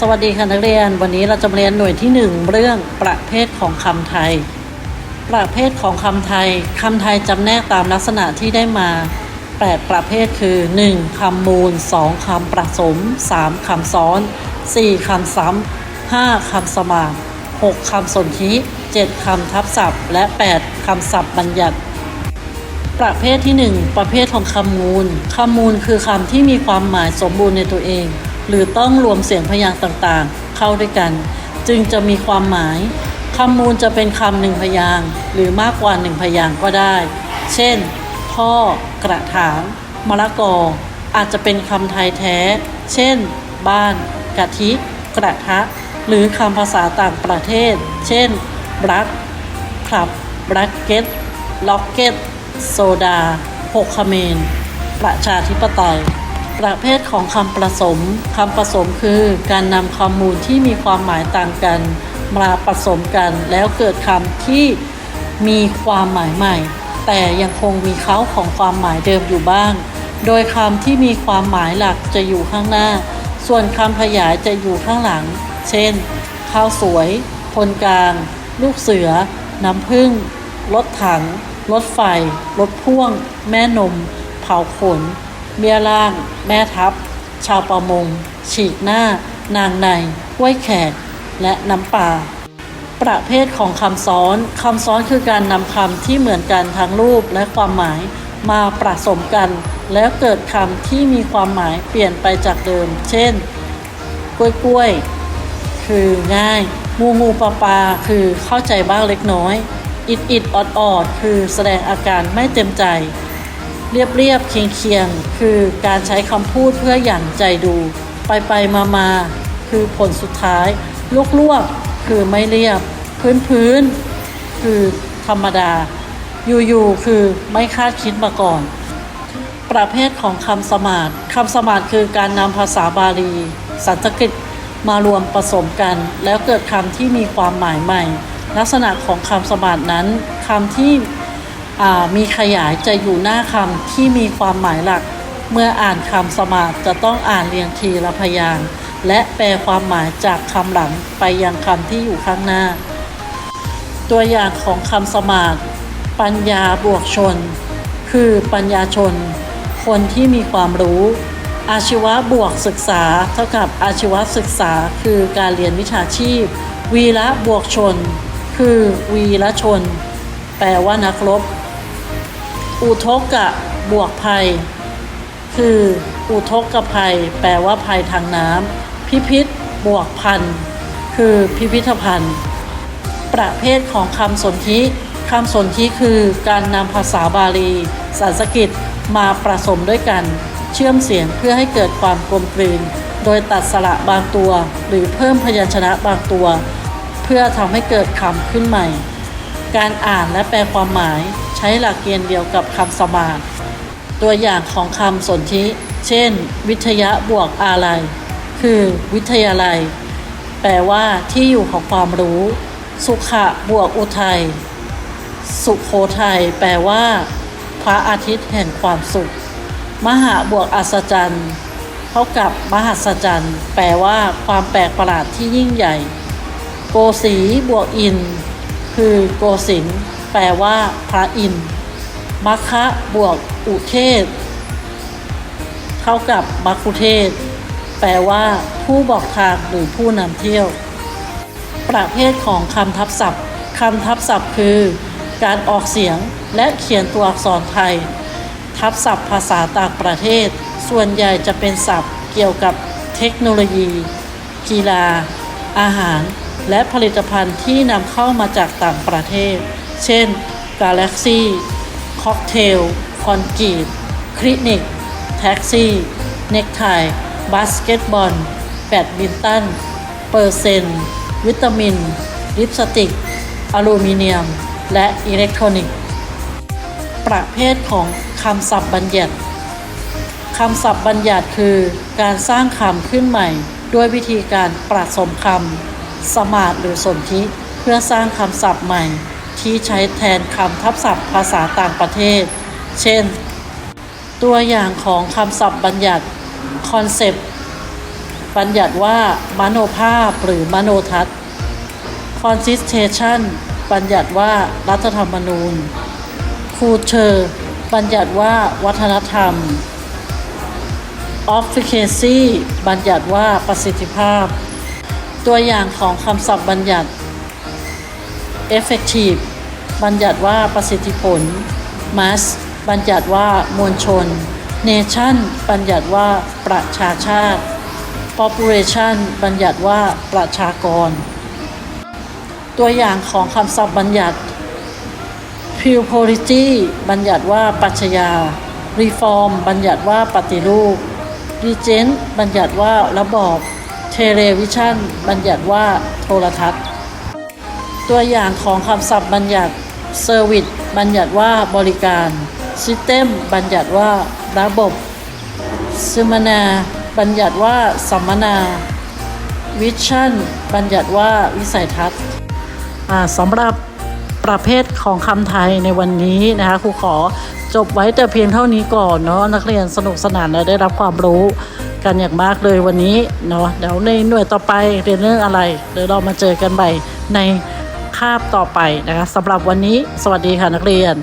สวัสดีค่ะนักเรียน วันนี้เราจะมาเรียนหน่วยที่ 1 เรื่องประเภทของคำไทย ประเภทของคำไทยคำไทยจำแนกตามลักษณะที่ได้มา 8 ประเภทคือ 1. คำมูล 2. คำประสม 3. คำซ้อน 4. คำซ้ำ 5. คำสมาน 6. คำสนธิ 7. คำทับศัพท์ และ 8. คำศัพท์บัญญัติ ประเภทที่ 1 ประเภทของคำมูลคำมูลคือคำที่มีความหมายสมบูรณ์ในตัวเอง หรือต้องรวมเสียงพยางค์ต่างๆ เข้าด้วยกัน จึงจะมีความหมายคำมูลจะเป็นคำหนึ่งพยางค์หรือมากกว่าหนึ่งพยางค์ก็ได้ เช่น พ่อ กระถางมะละกอ อาจจะเป็นคำไทยแท้ เช่น บ้าน กะทิ กระทะ หรือคำภาษาต่างประเทศ เช่นบรักคลับรักเก็ตล็อกเก็ต โซดาหกคเมน ประชาธิปไตย ประเภทของคำผสมคำผสมคือการนำคำมูลที่มีความหมายต่างกัน มาผสมกันแล้วเกิดคำที่มีความหมายใหม่ แต่ยังคงมีเขาของความหมายเดิมอยู่บ้าง โดยคำที่มีความหมายหลักจะอยู่ข้างหน้า ส่วนคำขยายจะอยู่ข้างหลัง เช่น ข้าวสวยพลกลาง ลูกเสือ น้ำผึ้งรถถัง รถไฟ รถพ่วง แม่นม เผาขน เบี้ยล่าง แม่ทัพ ชาวประมง ฉีกหน้า นางในห้วยแขก และน้ำป่า ประเภทของคำซ้อนคำซ้อนคือการนำคำที่เหมือนกันทั้งรูปและความหมายมาประสมกัน แล้วเกิดคำที่มีความหมายเปลี่ยนไปจากเดิม เช่น กล้วยกล้วยคือง่ายงูงูปลาปลาคือเข้าใจบ้างเล็กน้อย อิดอิดออดออดคือแสดงอาการไม่เต็มใจ เรียบเรียบเคียงเคียงคือการใช้คำพูดเพื่อหยั่นใจดู ไปไปมามาคือผลสุดท้ายลวกลวกๆคือไม่เรียบ พื้นพื้นๆคือธรรมดาอยู่อยู่ๆคือไม่คาดคิดมาก่อน ประเภทของคำสมาธคำสมาธคือการนำภาษาบาลี สันสกฤตมารวมผสมกัน แล้วเกิดคำที่มีความหมายใหม่ ลักษณะของคำสมาธนั้นคำที่ มีขยายจะอยู่หน้าคำที่มีความหมายหลัก เมื่ออ่านคำสมาธิจะต้องอ่านเรียงทีละพยางค์และแปลความหมายจากคำหลังไปยังคำที่อยู่ข้างหน้า ตัวอย่างของคำสมาธิปัญญาบวกชน คือปัญญาชน คนที่มีความรู้ อาชีวะบวกศึกษา เท่ากับอาชีวศึกษา คือการเรียนวิชาชีพ วีระบวกชน คือวีรชน แปลว่านักรบ อุทกกะบวกภัย คืออุทกกภัย แปลว่าภัยทางน้ำพิพิธบวกพันคือพิพิธภัณฑ์ ประเภทของคำสนธิคำสนธิคือการนำภาษาบาลี สันสกฤตมาประสมด้วยกัน เชื่อมเสียงเพื่อให้เกิดความกลมกลืน โดยตัดสระบางตัว หรือเพิ่มพยัญชนะบางตัว เพื่อทำให้เกิดคำขึ้นใหม่ การอ่านและแปลความหมาย ใช้หลักเกณฑ์เดียวกับคำสมาธิตัวอย่างของคำสนธิ เช่น วิทยาบวกอะไรคือวิทยาลัย แปลว่าที่อยู่ของความรู้ สุขะบวกอุทัย สุโขทัย แปลว่า พระอาทิตย์แห่งความสุข มหาบวกอัศจรรย์ เท่ากับมหัศจรรย์ แปลว่าความแปลกประหลาดที่ยิ่งใหญ่ โกสีบวกอิน คือโกสิน แปลว่า พระอินทร์มัคคะบวกอุเทศ เท่ากับมัคคุเทศ แปลว่า ผู้บอกทางหรือผู้นำเที่ยว ประเภทของคำทับศัพท์คำทับศัพท์คือ การออกเสียงและเขียนตัวอักษรไทย ทับศัพท์ภาษาต่างประเทศ ส่วนใหญ่จะเป็นศัพท์เกี่ยวกับเทคโนโลยี กีฬา อาหาร และผลิตภัณฑ์ที่นำเข้ามาจากต่างประเทศ เช่นกาแล็กซี่ค็อกเทลคอนกรีตคลินิก แท็กซี่ เน็กไทบาสเกตบอล แบดมินตัน เปอร์เซนต์วิตามิน ลิปสติก อลูมิเนียม และอิเล็กทรอนิกส์ ประเภทของคำศัพท์บัญญัติคำศัพท์บัญญัติคือ การสร้างคำขึ้นใหม่ ด้วยวิธีการประสมคำสมาธิหรือสนธิเพื่อสร้างคำศัพท์ใหม่ ที่ใช้แทนคำทับศัพท์ภาษาต่างประเทศ เช่น ตัวอย่างของคำศัพท์บัญญัติคอนเซปต์บัญญัติว่ามโนภาพหรือมโนทัศน์ constitution บัญญัติว่ารัฐธรรมนูญ culture บัญญัติว่าวัฒนธรรม efficacy บัญญัติว่าประสิทธิภาพ ตัวอย่างของคำศัพท์บัญญัติ effective บัญญัติว่าประสิทธิผล mass บัญญัติว่ามวลชน nation บัญญัติว่าประชาชาติ population บัญญัติว่าประชากร ตัวอย่างของคำศัพท์บัญญัติ pupility บัญญัติว่าปัชญา reform บัญญัติว่าปฏิรูป regent บัญญัติว่าระบอบ television บัญญัติว่าโทรทัศน์ ตัวอย่างของคำศัพท์บัญญัติ service บัญญัติว่าบริการ system บัญญัติว่าระบบสัมนา บัญญัติว่าสัมมนา vision บัญญัติว่าวิสัยทัศน์อ่าสำหรับประเภทของคำไทยในวันนี้นะคะครูขอจบไว้แต่เพียงเท่านี้ก่อนเนาะนักเรียนสนุกสนานและได้รับความรู้กันอย่างมากเลยวันนี้เนาะเดี๋ยวในหน่วยต่อไปเรียนเรื่องอะไรเดี๋ยวเรามาเจอกันใหม่ใน คาบต่อไปนะคะสำหรับวันนี้สวัสดีค่ะนักเรียน